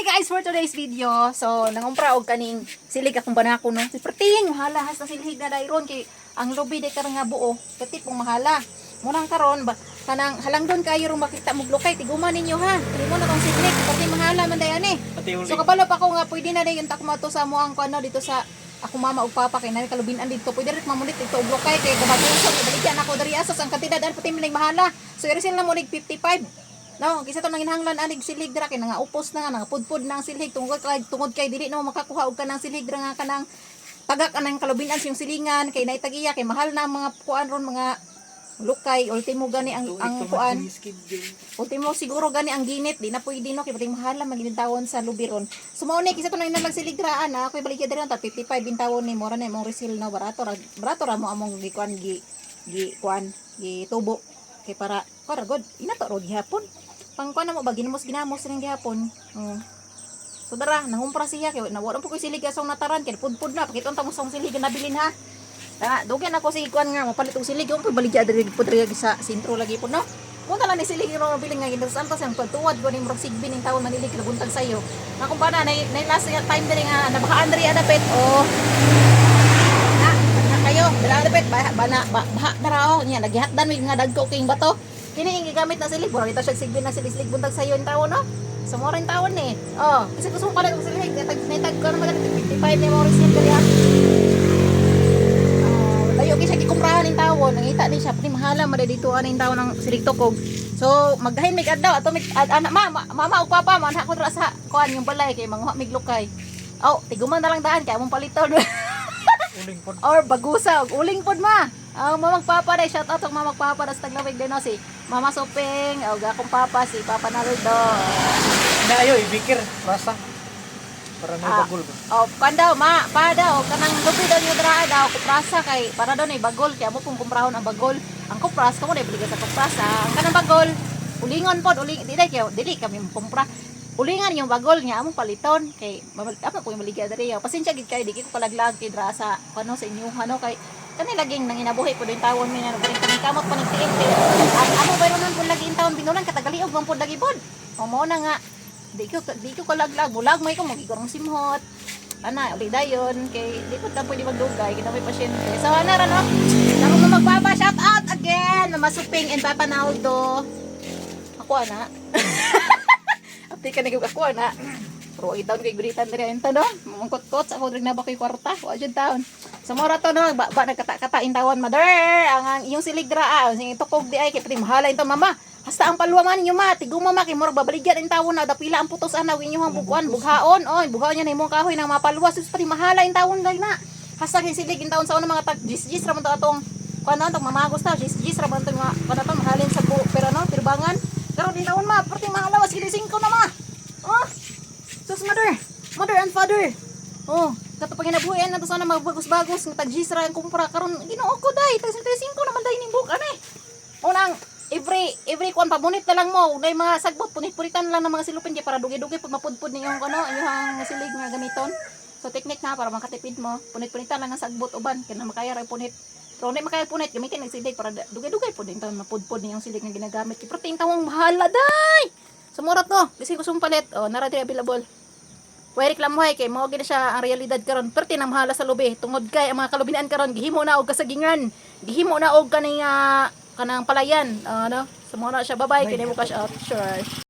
Hi guys for today's video. So nangumpra og kaning silig akong banako no. Si Perting mahala has na silig na dayron kay ang lobby de karang nga buo. Pati pong mahala. Munang karon ba kanang halangdon kayo ro makita mo glukay tiguman ninyo ha. Timo na tong silig pati mahala man dayan eh. So kabalo pa ko nga pwede na dayon ta kumato sa mo ang kuno dito sa ako mama ug papa kay nani kalubinan dito pwede rin mamulit dito og glukay kay kabatusok baligyan ako diri asas ang kantidad an pati minig mahala. So iri sila mo lig 55. No, kisa to nang inhanglan anig silig dira kay nga upos na nga nga pudpud ng silig. Tungod kay tungod kay dili na makakuha og kanang silig dira nga kanang tagak anang kalubinan siyang silingan. Kay naitagiya kay mahal na mga kuan ron mga lukay. Ultimo gani ang ang kuan. ultimo siguro gani ang ginit. Di na pwede no? Kay pating mahal na magintawon sa lubiron so mao ni kisa to nang inalag silig diraan na ako'y balik dira ta 55 bintawon ni mora na imong resil na barato ra barato ra mo among gikuan gi gi kuan gi tubo. Kay para para god ina to ro gihapon pang kuan na mo ba ginamos ginamos ring gihapon oh. So dara, nangumpra siya kay nawala po ko silig asong nataran kay pudpud na pakita ta mo sa silig na nabilin ha. Tara, dugan ako si kuan nga mapalit og silig yung baligya diri pud diri sa sentro lagi po no. Punta lang ni silig ro nabilin nga gindos antas ang tuwad ko ni murag sigbin ning taon manilig na buntag sayo. Na kung bana nay nay last time diri nga nabaka Andre adapet oh. Na, na kayo, dala adapet baha bana ba, baha dara oh nya nagihatdan mi nga dagko king bato. Kini ang gigamit na silig, murag ito siya sigbin na silig silig buntag sayo yung taon no. Sa mo rin taon ni. Oh, kasi gusto mo pala kung silig, netag netag ko na maganda 55 ni mo receive kaya. Ah, layo gyud siya gikumprahan ning tawon, nangita ni siya pati mahala man dito aning tawon ng silig tukog. So, maghahin mig adlaw ato mig ad, ana ma, ma- mama ug papa man ako dra sa kuan yung balay kay mangha mig lukay. Oh, tiguman na lang daan kay among paliton. Uling po. or bagusa uling pod ma. Ang mamang papa day shout out og mamang papa das taglawig din no si Mama Sopeng og akong papa si Papa Nardo. Na ayo, ibikir. Rasa. Para may Ah. bagol ba? Oh, kan daw ma, pa daw kanang lupi daw yung draa daw kuprasa kay para daw ni bagol kay amo pong kumprahon ang bagol. Ang kupras kamo day bili sa kuprasa. Ang kanang bagol ulingon pod uling di kay dili kami kumpra. Ulingan yung bagol niya among paliton kay apa ko yung maligya diri. Pasensya gid kay di ko palaglag kay dra sa kano sa inyo ano kay kani laging nanginabuhi po din tawon mi na naging kami kamot pa nagtiit kay ang amo ba ron po lagi in tawon binulan katagaliog bang pod lagi pod. Mo na nga. Di ko di ko kalaglag bulag may ko magigorong simhot. Ana uli dayon kay di ko ta pwede magdugay kay may pasyente. So ana ra no? Namo mo magpapa shout out again Mama Suping and Papa Naldo. Ako ana. Apti ka nagig ako ana. Pero itaw kay guritan diri enta no? Mangkot-kot sa ako diri na ba kay kwarta? Wa jud taon sa mora to no? Ba, ba nagkata-kata in tawon mother. Ang, ang iyong silig dra ah. Sing itukog di ay kay mahala into mama. Hasta ang palwa man inyo ma, tigong mama kay murag babaligyan in tawon na. Dapila ang putos ana inyo hang bukuan bughaon. Oy bughaon niya na imong kahoy nang mapalwa sus pati mahala in tawon dai na. Hasta kay silig in tawon sa una mga tag jis jis ra man to atong kuan tong mamagos ta jis jis ra man to mga kuan to mahalin sa bu pero no tirbangan. Pero di tawon ma, pati mahala was kili singko na ma. Oh. Sus mother, mother and father. Oh, kato pag hinabuhian na to sana magbagos-bagos ng tag jis ra ang kumpra karon Ginoo ko dai, tag singko naman dai ning buk ani. Unang every every kwan pabunit na lang mo nay mga sagbot punit-punitan lang ng mga silupin kay para dugi-dugi pud mapudpud niyo ano inyong silig nga gamiton. So technique na para makatipid mo punit-punitan lang ang sagbot uban kay na makaya ra punit. Pero hindi makaya punit gamitin ang silig para dugay-dugay pud din taon mapudpud niyong silig nga ginagamit. Kay protein tawong mahala day! Sumurat no bisi ko sumpalit oh nara available Pwede reklamo hay kay mo gid siya ang realidad karon. Perti nang mahala sa lubi tungod kay ang mga kalubinan karon gihimo na og kasagingan. Gihimo na og kaning ah, kanang palayan. Ano? Sumuna siya. Babay kini mo cash out. Sure